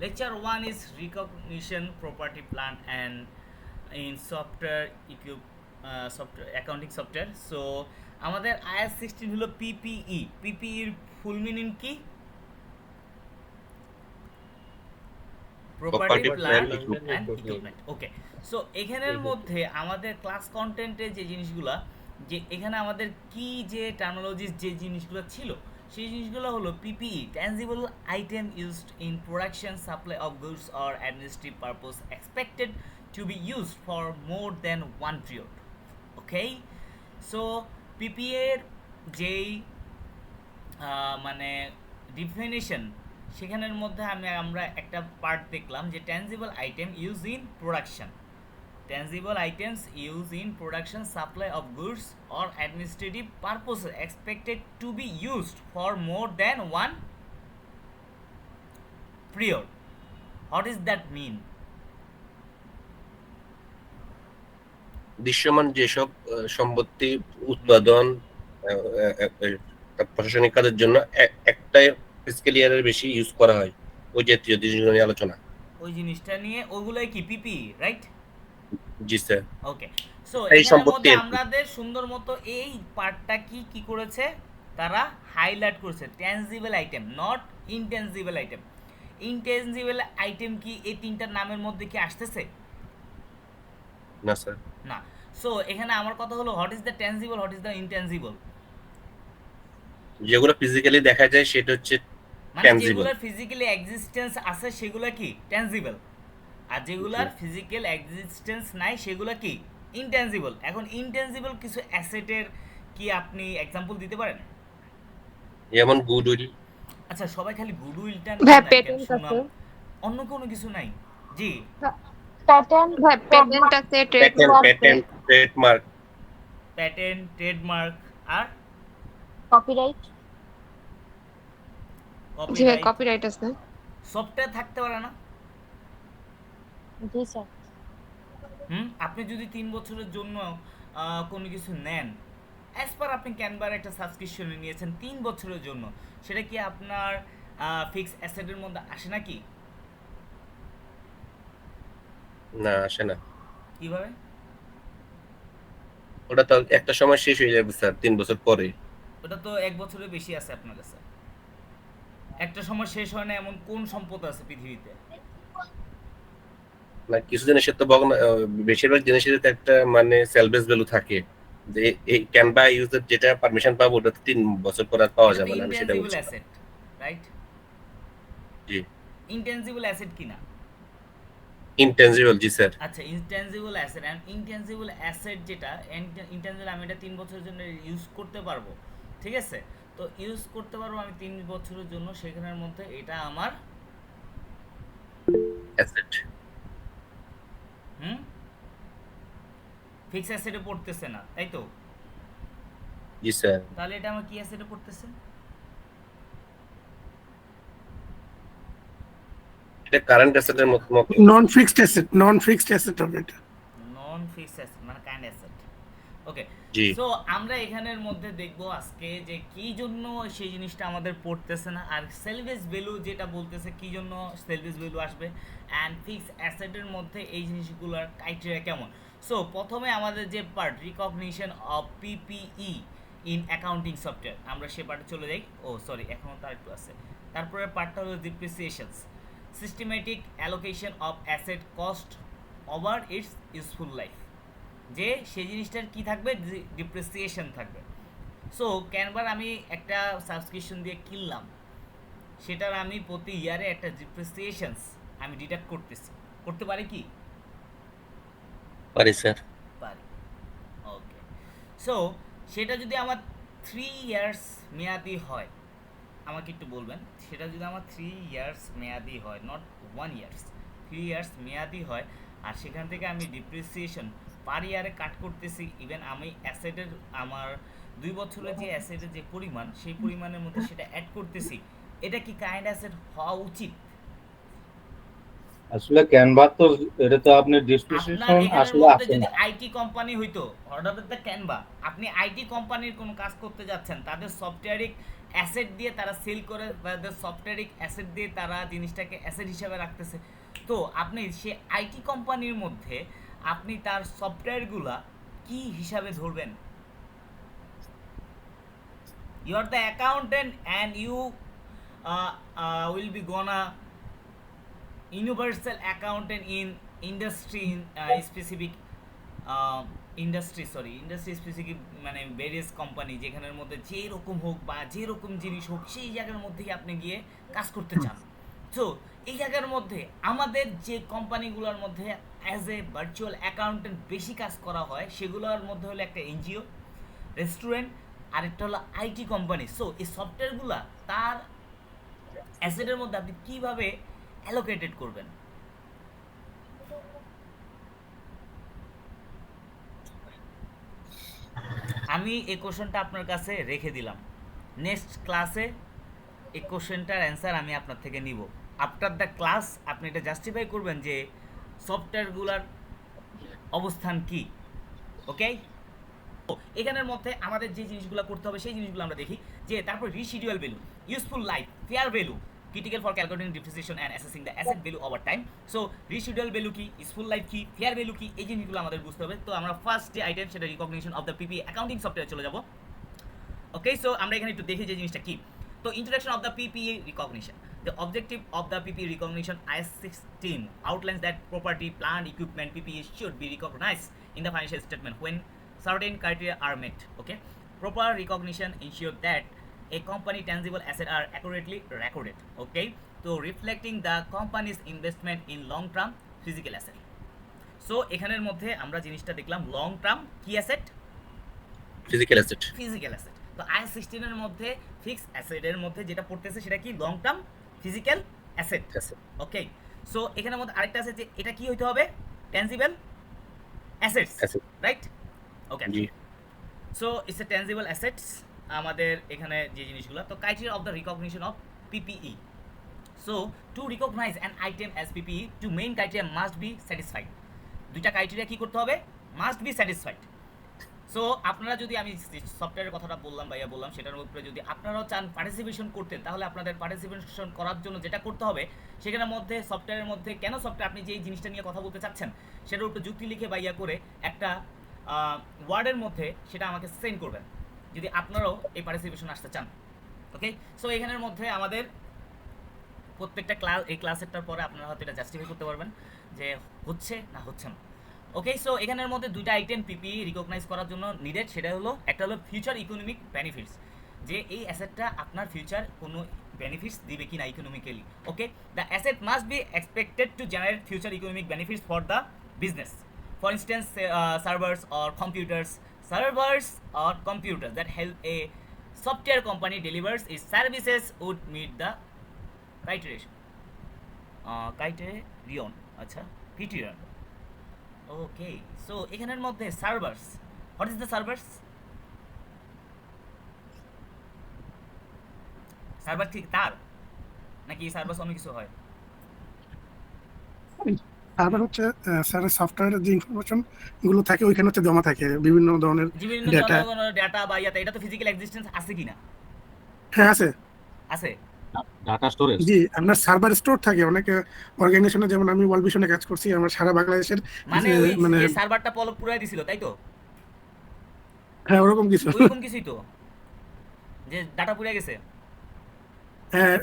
lecture 1 is recognition property plan and in software equip uh, software accounting software. So আমাদের IS sixteen হলো PPE পিপিইর full meaning কি? Property plan and equipment okay so এখানের মধ্যে আমাদের class কন্টেন্টে যে জিনিসগুলো যে এখানে আমাদের কি যে টার্মোলজিস যে জিনিসগুলো ছিল সেই জিনিসগুলো হলো PPE tangible item used in production supply of goods or administrative purpose expected to be used for more than one period okay so PPE এর যেই মানে ডিফিনিশন সেখানের মধ্যে আমি আমরা একটা পার্ট দেখলাম যে tangible item use in production tangible items use in production supply of goods or administrative purpose expected to be used for more than one period what is that mean দৃশ্যমান যেসব সম্পত্তি উৎপাদন প্রশাসনিক কাজের জন্য একটাই ফিজিক্যাল ইয়ারের বেশি ইউজ করা হয়। ওই জাতীয় জিনিসগুলো আলোচনা। ওই জিনিসটা নিয়ে ওগুলোই কি? পিপি রাইট জি স্যার। ওকে। সো এই সম্পত্তি। আমাদের সুন্দর মতো এই পার্টটা কি কি করেছে? তারা হাইলাইট করেছে। Tangible item not intangible item intangible item কি এই তিনটার নামের মধ্যে কি আসতেছে? না স্যার। না। সো এখানে আমার কথা হলো what is the tangible what is the intangible যেগুলো ফিজিক্যালি দেখা যায় সেটা হচ্ছে মানে. যেগুলোর ফিজিক্যালি এক্সিস্টেন্স আছে সেগুলো কি? ট্যানজিবল আর যেগুলোর ফিজিক্যাল এক্সিস্টেন্স নাই সেগুলো কি? ইনটেনজিবল এখন ইনটেনজিবল কিছু অ্যাসেটের কি আপনি এক্সাম্পল দিতে পারেন? যেমন গুড উইল আচ্ছা সবাই খালি গুডউইলটা ভাই, patent আছে। অন্য কোনো কিছু নাই। জি। প্যাটেন্ট আছে trademark patent trademark patent trademark আর? কপিরাইট কপিরাইট কপিরাইট আছে। সফটওয়্যার থাকতে পারে না। জি স্যার। হুম? আপনি যদি তিন বছরের জন্য কোনো কিছু নেন অ্যাজ পার আপনি ক্যানভার একটা সাবস্ক্রিপশনে নিয়েছেন তিন বছরের জন্য সেটা কি আপনার ফিক্স অ্যাসেটের মধ্যে আসে নাকি? না আসে না। কীভাবে? ওটা তো একটা সময় শেষ হয়ে যাবে স্যার তিন বছর পরে। ওটা তো এক বছরের বেশি আছে আপনার কাছে। একটা সময় শেষ হয় না এমন কোন সম্পদ আছে পৃথিবীতে? না কিছু জিনিসের তো বেশিরভাগ জিনিসের তো একটা মানে সেলভেজ ভ্যালু থাকে। যে এই ক্যানভা ইউজার যেটা পারমিশন পাবো ওটা তো তিন বছর পর আর পাওয়া যাবে না আমি সেটা বলছি। রাইট জি। ইনটেনজিবল অ্যাসেট কিনা? ইনটেনজিবল জি স্যার আচ্ছা intangible asset and intangible asset যেটা ইনটেনজিবল আমি এটা তিন বছরের জন্য ইউজ করতে পারব ঠিক আছে? তো ইউজ করতে পারব আমি তিন বছরের জন্য সেখানের মধ্যে এটা আমার অ্যাসেট হুম ফিক্স অ্যাসেটে পড়তেছে না তাই তো? জি স্যার। তাহলে এটা আমার কি অ্যাসেটে পড়তেছে? এটা কারেন্ট অ্যাসেটের মতো non fixed asset non fixed asset হবে এটা। নন ফিক্স অ্যাসেট মানে কাইন্ড অ্যাসেট ওকে সো আমরা এখানের মধ্যে দেখব আজকে যে কি জন্য সেই জিনিসটা আমাদের পড়তেছে না আর সেলভেজ ভ্যালু যেটা বলতেছে কি জন্য সেলভেজ ভ্যালু আসবে? অ্যান্ড ফিক্স অ্যাসেটের মধ্যে এই জিনিসগুলোর ক্রাইটেরিয়া কেমন? সো প্রথমে আমাদের যে part recognition of PPE in accounting software আমরা সে পার্টে চলে যাই। ও সরি এখনও তার একটু আছে। তারপরে পার্টটা হলো depreciations systematic allocation of asset cost over its useful life যে সেই জিনিসটার কি থাকবে? ডিপ্রিসিয়েশন থাকবে। সো ক্যানভার আমি একটা সাবস্ক্রিপশন দিয়ে কিনলাম। সেটার আমি প্রতি ইয়ারে একটা ডিপ্রিসিয়েশনস আমি ডিডাক্ট করতেছি। করতে পারি কি? পারি, স্যার। পারি। ওকে সো সেটা যদি আমার থ্রি ইয়ার্স মেয়াদি হয়, আমাকে একটু বলবেন, সেটা যদি আমার থ্রি ইয়ার্স মেয়াদি হয় not one years three years মেয়াদি হয়, আর সেখান থেকে আমি ডিপ্রিসিয়েশন পার ইয়ারে কাট করতেছি ইভেন আমি অ্যাসেটের আমার দুই বছরের যে অ্যাসেটের যে পরিমাণ, সেই পরিমাণের মধ্যে সেটা অ্যাড করতেছি, এটা কি কাইন্ড অ্যাসেট হওয়া উচিত? আসলে ক্যানভা তো এটা তো আপনি আপনার ডিসক্রিপশন আসলে আছে যদি না আইটি কোম্পানি হইতো অর্ডার দ্য ক্যানভা আপনি আইটি কোম্পানির কোনো কাজ করতে যাচ্ছেন তাদের সফটওয়্যারিক অ্যাসেট দিয়ে তারা সেল করে বা সফটওয়্যারিক অ্যাসেট দিয়ে তারা জিনিসটাকে অ্যাসেট হিসাবে রাখতেছে। তো আপনি সে আইটি কোম্পানির মধ্যে আপনি তার সফটওয়্যারগুলা কি হিসাবে ধরবেন? You are the accountant and you will be gonna industry in uh, specific uh, industry sorry industry specific মানে ভেরিয়াস কোম্পানি যেখানের মধ্যে যে রকম হোক বা যে রকম জিনিস হোক সেই জায়গার মধ্যেই আপনি গিয়ে কাজ করতে চান। তো এই জায়গার মধ্যে আমাদের যে কোম্পানিগুলোর মধ্যে অ্যাজ এ ভার্চুয়াল অ্যাকাউন্টেন্ট বেশি কাজ করা হয় সেগুলোর মধ্যে হলো একটা এনজিও রেস্টুরেন্ট আরেকটা হলো আইটি কোম্পানি সো এই সফটওয়্যারগুলো তার অ্যাসেটের মধ্যে আপনি কীভাবে অ্যালোকেটেড করবেন। আমি এই কোশ্চেনটা আপনার কাছে রেখে দিলাম। নেক্সট ক্লাসে এই কোশ্চেনটার অ্যান্সার আমি আপনার থেকে নিব। আফটার দ্য ক্লাস আপনি এটা জাস্টিফাই করবেন যে সফটওয়্যারগুলোর অবস্থান কি? ওকে এখানের মধ্যে আমাদের যে জিনিসগুলো করতে হবে, সেই জিনিসগুলো আমরা দেখি। যে তারপর reschedule value useful life fair value critical for calculating depreciation and assessing the asset value over time so reschedule value কি ইউজফুল লাইফ কি ফেয়ার ভ্যালু কি এই জিনিসগুলো আমাদের বুঝতে হবে। তো আমরা ফার্স্ট যে আইটেম সেটা recognition of the PP accounting software চলে যাব। ওকে সো আমরা এখানে একটু দেখি যে জিনিসটা কি। তো introduction of the PPE recognition The objective of the PPE recognition IS-16 outlines that property, plant, equipment, PPE should be recognized in the financial statement when certain criteria are met. Okay, proper recognition ensure that a company tangible asset are accurately recorded. Okay, so reflecting the company's investment in long-term physical asset. So এখানের মধ্যে আমরা জিনিসটা দেখলাম long term কি asset physical asset physical asset তো I সিক্সটিনের মধ্যে fix অ্যাসেটের মধ্যে যেটা পড়তেছে সেটা কি? Long term physical asset okay so এখানের মধ্যে আরেকটা আছে যে এটা কি হইতে হবে? Tangible assets. Right okay so it's a tangible assets আমাদের এখানে যে জিনিসগুলো, তো criteria of the recognition of PPE so to recognize an item as PPE two main criteria must be satisfied দুইটা ক্রাইটেরিয়া কী করতে হবে? মাস্ট বি স্যাটিসফাইড সো আপনারা যদি আমি সফটওয়্যারের কথাটা বললাম ভাইয়া বললাম, সেটার উপরে যদি আপনারাও চান পার্টিসিপেশন করতে, তাহলে আপনাদের পার্টিসিপেশন করার জন্য যেটা করতে হবে, সেখানের মধ্যে সফটওয়্যারের মধ্যে কেন সফটওয়্যার আপনি যে জিনিসটা নিয়ে কথা বলতে চাচ্ছেন, সেটার উপরে যুক্তি লিখে বাইয়া করে একটা ওয়ার্ডের মধ্যে সেটা আমাকে সেন্ড করবেন। যদি আপনারাও এই পার্টিসিপেশন আসতে চান ওকে সো এখানের মধ্যে আমাদের প্রত্যেকটা ক্লাস এই ক্লাসেরটার পরে আপনারা হয়তো এটা জাস্টিফাই করতে পারবেন যে হচ্ছে না হচ্ছে না ওকে সো এখানের মধ্যে দুইটা আইটেম পিপি রিকগনাইজ করার জন্য নিডেড সেটা হলো, একটা হলো ফিউচার ইকোনমিক বেনিফিটস যে এই অ্যাসেটটা আপনার ফিউচার কোনো বেনিফিটস দিবে কি না economically okay the asset must be expected to generate future economic benefits for the business for instance servers or computers servers or computers that help a software company delivers its services would meet the criteria criterion আচ্ছা criterion okay so এখানের মধ্যে servers what is the servers server ঠিক তার? নাকি servers অন্য কিছু হয়? তারপর হচ্ছে স্যারের সফটওয়্যারের যে ইনফরমেশনগুলো থাকে ওইখানে হচ্ছে জমা থাকে বিভিন্ন ধরনের বিভিন্ন Data. ডাটা বা ইয়াতে। এটা তো ফিজিক্যাল এক্সিস্টেন্স আছে কিনা? হ্যাঁ আছে। আছে? ডাটা স্টোরেজ জি আপনার সার্ভার স্টোর থাকে অনেক অর্গানাইজেশনে যেমন আমি ওয়ার্ল্ড ভিশনে কাজ করছি আমার সারা বাংলাদেশের মানে মানে সার্ভারটা পলক পুরাই দিছিল তাই তো? হ্যাঁ ওরকম কিছু। ওইরকম কিছুই তো? যে ডাটা পুড়ে গেছে।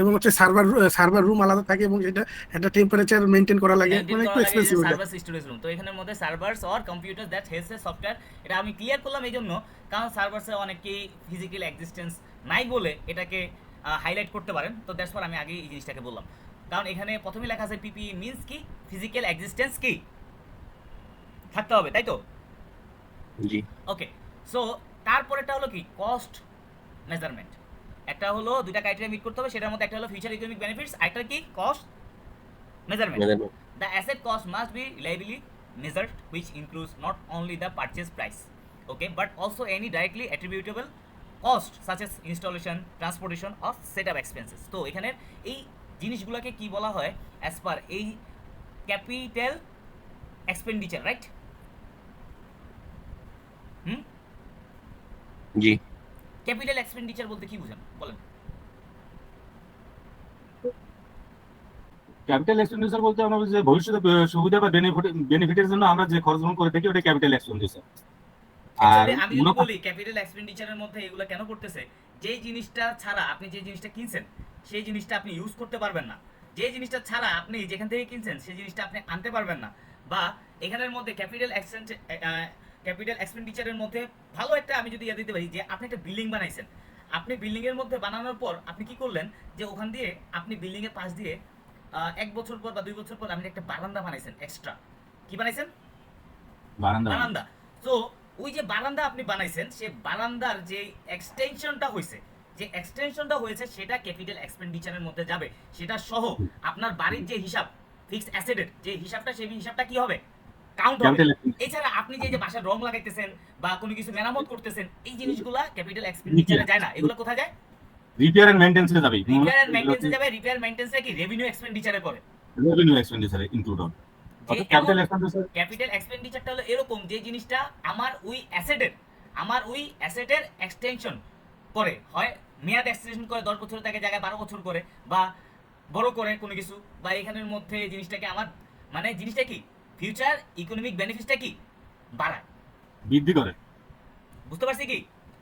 এবং হচ্ছে সার্ভার সার্ভার রুম আলাদা থাকে এবং এটা একটা টেম্পারেচার মেনটেন করা লাগে। মানে একটু এক্সপেন্সিভ সার্ভার স্টোরেজ রুম তো এখানের মধ্যে servers or computer that helps a software এটা আমি ক্লিয়ার করলাম এই জন্য কারণ সার্ভার্সে অনেকেই ফিজিক্যাল এক্সিস্টেন্স নাই বলে এটাকে হাইলাইট করতে পারেন। তো দ্যাটস পর আমি আগে এই জিনিসটাকে বললাম। কারণ এখানে প্রথমে লেখা আছে পিপি মিন্স কি? ফিজিক্যাল এক্সিস্টেন্স কি? থাকতে হবে তাই তো? জি। ওকে সো তারপরেটা হলো কি? কস্ট মেজারমেন্ট একটা হলো দুটা ক্রাইটেরিয়া মিট করতে হবে সেটার মধ্যে একটা হলো ফিউচার ইকোনমিক বেনিফিটস আরেকটা কি? Cost measurement the asset cost must be reliably measured which includes not only the purchase price okay but also any directly attributable cost such as installation transportation of set up expenses তো এখানে এই জিনিসগুলোকে কি বলা হয়? As per এই capital expenditure right হুম? জি। Capital expenditure বলতে কি বুঝেন? বলেন। ক্যাপিটাল এক্সপেন্ডিচার বলতে আমরা যে ভবিষ্যতে সুবিধা বা বেনিফিটের জন্য আমরা যে খরচগুলো করে থাকি ওটা ক্যাপিটাল এক্সপেন্ডিচার আর আমি বলি ক্যাপিটাল এক্সপেন্ডিচারের মধ্যে এগুলো কেন করতেছে? যে জিনিসটা ছাড়া আপনি যে জিনিসটা কিনছেন সেই জিনিসটা আপনি ইউজ করতে পারবেন না। যে জিনিসটা ছাড়া আপনি যেখান থেকে কিনছেন সেই জিনিসটা আপনি আনতে পারবেন না। বা এখানের মধ্যে ক্যাপিটাল এক্সচেঞ্জ ক্যাপিটাল এক্সপেন্ডিচারের মধ্যে ভালো একটা আমি যদি ইয়ে দিতে পারি যে আপনি একটা বিল্ডিং বানাইছেন। আপনি বিল্ডিং এর মধ্যে বানানোর পর আপনি কি করলেন? যে ওখান দিয়ে আপনি বিল্ডিং এর পাশ দিয়ে এক বছর পর বা দুই বছর পর আপনি একটা বারান্দা বানাইছেন এক্সট্রা কি বানাইছেন? বারান্দা বারান্দা। তো ওই যে বারান্দা আপনি বানাইছেন সে বারান্দার যে এক্সটেনশনটা হয়েছে যে এক্সটেনশনটা হয়েছে সেটা ক্যাপিটাল এক্সপেন্ডিচারের মধ্যে যাবে। সেটা সহ আপনার বাড়ির যে হিসাব ফিক্সড অ্যাসেটের যে হিসাবটা সেই হিসাবটা কি হবে? কাউন্ট হবে। এছাড়া আপনি যে যে বাসার রং লাগাইতেছেন বা কোনো কিছু মেরামত করতেছেন এই জিনিসগুলা ক্যাপিটাল এক্সপেন্ডিচারে যায় না। এগুলো কোথায় যায়? রিপেয়ার এন্ড মেইনটেন্সে যাবে। রিপেয়ার এন্ড মেইনটেন্সে যাবে। রিপেয়ার কি রেভিনিউ এক্সপেন্ডিচারে পড়ে? রেভিনিউ এক্সপেন্ডিচারে ইনক্লুড হবে। ক্যাপিটাল এক্সপেন্ডিচার ক্যাপিটাল এক্সপেন্ডিচারটা হলো এরকম যে জিনিসটা আমার ওই অ্যাসেটের আমার ওই অ্যাসেটের এক্সটেনশন করে। হয় মেয়াদ এক্সটেনশন করে দশ বছর থেকে জায়গায় বারো বছর করে বা বড় করে কোনো কিছু। বা এখানের মধ্যে জিনিসটাকে আমার মানে জিনিসটা কি? ফিউচার ইকোনমিক বেনিফিটটা কি? বাড়ায় বৃদ্ধি করে। বুঝতে পারছি কি?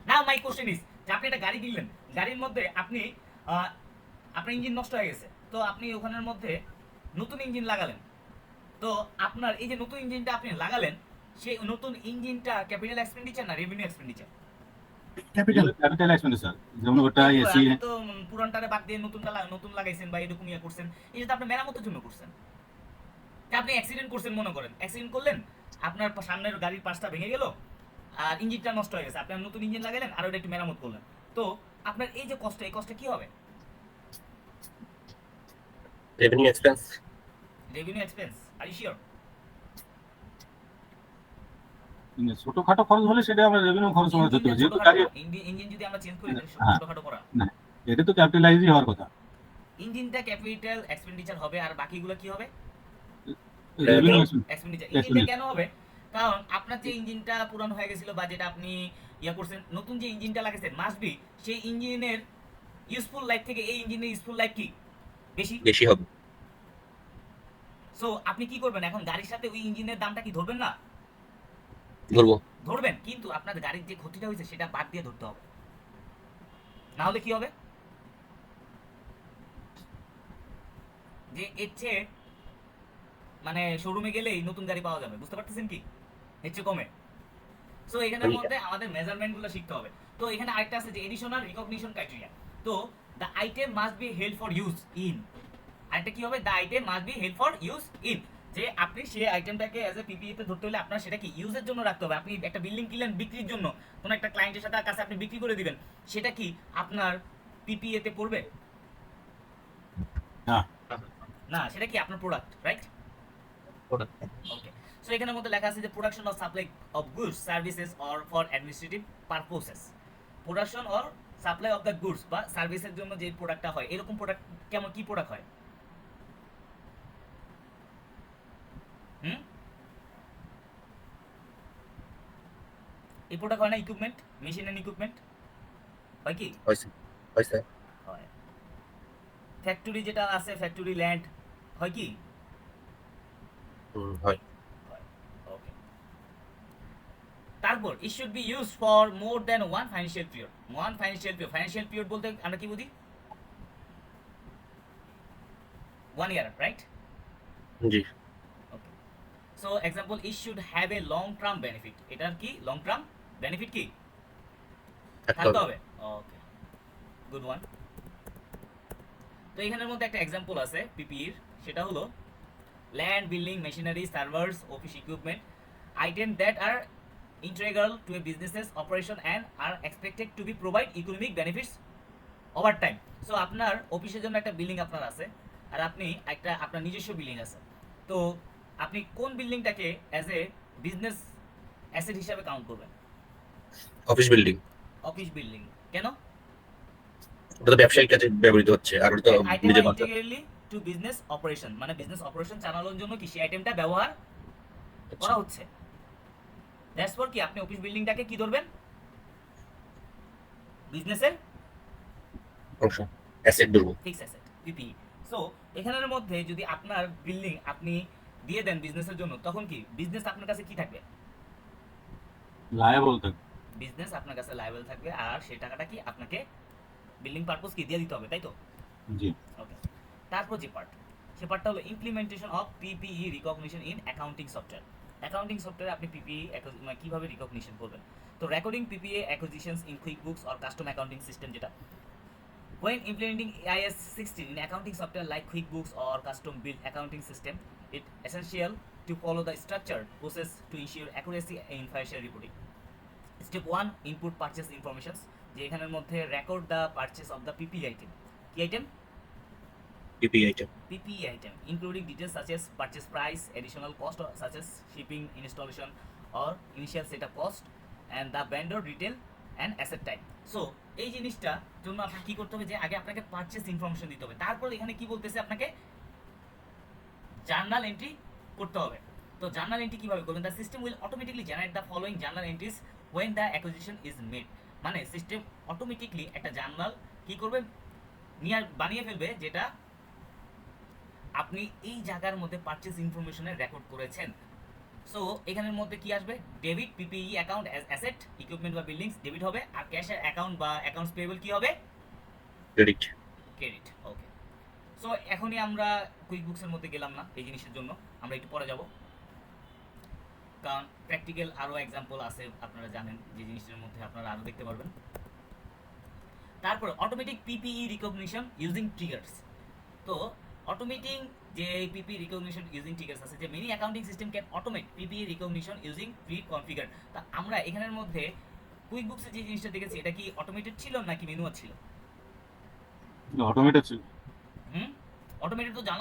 না মাই কোশ্চেন ইজ যে আপনি একটা গাড়ি কিনলেন গাড়ির মধ্যে আপনি আপনার ইঞ্জিন নষ্ট হয়ে গেছে। তো আপনি ওখানের মধ্যে নতুন ইঞ্জিন লাগালেন। তো আপনার এই যে নতুন ইঞ্জিনটা আপনি লাগালেন সেই নতুন ইঞ্জিনটা ক্যাপিটাল এক্সপেন্ডিচার না revenue expenditure capital capital expenditure যেমন ওটা এসি আপনি তো পুরানটারে বাদ দিয়ে নতুনটা নতুন লাগাইছেন বা এরকম ইয়ে করছেন। এটা তো আপনি মেরামতের জন্য করছেন। আপনি অ্যাক্সিডেন্ট করছেন মনে করেন। অ্যাক্সিডেন্ট করলেন আপনার সামনের গাড়ির পাশটা ভেঙে গেল আর ইঞ্জিনটা নষ্ট হয়ে গেছে। আপনি নতুন ইঞ্জিন লাগাইলেন আর ওটা একটু মেরামত করলেন। তো আপনার এই যে কষ্ট এই কষ্ট কি হবে? Revenue expense revenue expense are you sure ছোটখাটো খরচ হলে সেটা আমরা রেভিনিউ খরচ আমরা ধরতে যেহেতু গাড়ি ইঞ্জিন যদি আমরা চেঞ্জ করি হ্যাঁ। ছোটখাটো করা। এটা তো ক্যাপিটালাইজই হওয়ার কথা। ইঞ্জিনটা ক্যাপিটাল এক্সপেন্ডিচার হবে আর বাকিগুলো কি হবে. ইঞ্জিনটা কেন হবে? কারণ আপনার যে ইঞ্জিনটা পুরানো হয়ে গেছিল বা যেটা আপনি ইয়া করছেন নতুন যে ইঞ্জিনটা লাগাইছেন মাস্ট বি সেই ইঞ্জিনের ইউজফুল লাইফ থেকে এই ইঞ্জিনের ইউজফুল লাইফ কি? বেশি? বেশি হবে। সো আপনি কি করবেন? এখন গাড়ির সাথে ওই ইঞ্জিনের দামটা কি ধরবেন না? ধরবো। ধরবেন কিন্তু আপনার গাড়ির যে ক্ষতিটা হয়েছে সেটা বাদ দিয়ে ধরতে হবে। না হলে কি হবে? যে এর চেয়ে মানে শোরুমে গেলেই নতুন গাড়ি পাওয়া যাবে বুঝতে পারতেছেন কি? চেয়ে কমে। সো এখানের মধ্যে আমাদের মেজারমেন্টগুলো শিখতে হবে। তো এখানে আরেকটা আছে যে এডিশনাল রিকগনিশন ক্রাইটেরিয়া তো the item must be help for use in আরেকটা কি হবে? The item must be help for use in যে আপনি সেই আইটেমটাকে অ্যাজ এ পিপিই তে ধরতে হলে আপনার সেটা কি ইউজের জন্য রাখতে হবে। আপনি একটা বিল্ডিং কিনলেন বিক্রির জন্য কোনো একটা ক্লায়েন্টের সাথে কাছে আপনি বিক্রি করে দিবেন সেটা কি আপনার পিপিএ তে পড়বে? না। না সেটা কি আপনার প্রোডাক্ট রাইট ওকে সো এখানের মধ্যে লেখা আছে যে production or supply of goods services or for administrative purposes production or supply of the goods বা সার্ভিসের জন্য যে প্রোডাক্টটা হয় এরকম প্রোডাক্ট কেমন কি প্রোডাক্ট হয়? হুম? এই প্রোডাক্ট হয় না ইকুইপমেন্ট মেশিন এন্ড ইকুইপমেন্ট হয় কি? হয়েছে হয়েছে। হয়। ফ্যাক্টরি যেটা আছে ফ্যাক্টরি ল্যান্ড হয় কি? হুম, হয়। তারপর it should be use for more than one financial period one financial period financial period বলতে আমরা কি বুঝি? One year right G. Okay so example it should have a long term benefit এটার কি? লং টার্ম বেনিফিট কি? থাকতে হবে। Okay good one তো এখানের মধ্যে একটা এক্সাম্পল আছে পিপিইর সেটা হলো land building machinery servers office equipment item that are integral to a business's operation and are expected to be provide economic benefits over time. So আপনার অফিসের জন্য একটা বিল্ডিং আপনার আছে আর আপনি একটা আপনার নিজস্ব বিল্ডিং আছে। তো আপনি কোন বিল্ডিংটাকে অ্যাজ এ বিজনেস অ্যাসেট হিসাবে কাউন্ট করবেন? অফিস বিল্ডিং অফিস বিল্ডিং কেন? ওটা তো ব্যবসায়িক কাজে ব্যবহৃত হচ্ছে আর ওটা নিজের টু বিজনেস অপারেশন মানে বিজনেস অপারেশন চালানোর জন্য কি সেই আইটেমটা ব্যবহার করা হচ্ছে? দ্যাটস ফর কি? আপনি অফিস বিল্ডিংটাকে কি ধরবেন? বিজনেসের অংশ অ্যাসেট ধরবো। ফিক্স অ্যাসেট পিপি সো এখানের মধ্যে যদি আপনার বিল্ডিং আপনি দিয়ে দেন বিজনেসের জন্য তখন কি বিজনেস আপনার কাছে কি থাকবে? লায়াবল থাকে বিজনেস আপনার কাছে লাইবেল থাকবে আর সেই টাকাটা কি আপনাকে বিল্ডিং পারপোজ কি দিয়ে দিতে হবে তাই তো? জি। ওকে তারপর যে পার্ট সে পার্টটা হলো implementation of PPE recognition in accounting software accounting সফটওয়্যারে আপনি পিপিই কীভাবে রিকগনিশন করবেন? তো recording PPE acquisition in QuickBooks or custom accounting system যেটা। When implementing IS sixteen in accounting software like QuickBooks or custom bill accounting system it essential to follow the structure process to ensure accuracy in financial reporting step one input purchase information যে এখানের মধ্যে record the purchase of the PP item কি item PP item PPE item, including details such as purchase price, additional cost such as shipping, installation, or initial setup cost, and the vendor detail and asset type. So এই জিনিসটা জন্য আপনাকে কি করতে হবে যে আগে আপনাকে পারচেস ইনফরমেশন দিতে হবে। তারপর এখানে কি বলতেছে আপনাকে? জার্নাল এন্ট্রি করতে হবে। তো জার্নাল এন্ট্রি কীভাবে করবেন? The system will automatically generate the following journal entries when the acquisition is made মানে সিস্টেম অটোমেটিকলি একটা জার্নাল কি করবে? নিয়ে বানিয়ে ফেলবে যেটা আপনি এই জায়গার মধ্যে পারচেজ ইনফরমেশনের রেকর্ড করেছেন। সো এখানের মধ্যে কি আসবে? Debit PPE account as asset equipment বা বিল্ডিংস ডেবিট হবে। আর ক্যাশের অ্যাকাউন্ট বা অ্যাকাউন্টস পেয়েবল কি হবে? ক্রেডিট ক্রেডিট ওকে সো এখনই আমরা কুইক বুকসের মধ্যে গেলাম না এই জিনিসের জন্য। আমরা একটু পরে যাব। কারণ প্র্যাকটিক্যাল আরও এক্সাম্পল আছে আপনারা জানেন যে জিনিসটার মধ্যে আপনারা আরও দেখতে পারবেন। তারপর automatic PPE recognition using triggers তো অটোমেটিং যে পিপি রিকগনিশন ইউজিং ট্রিগার্স আছে যে mini accounting system can automate PP recognition using pre configure তা আমরা এখানের মধ্যে কুইক বুকসে যে জিনিসটা দেখেছি এটা কি অটোমেটেড ছিল নাকি মেনুয়াল ছিল? অটোমেটেড ছিল। হুম? অটোমেটেড তো জানা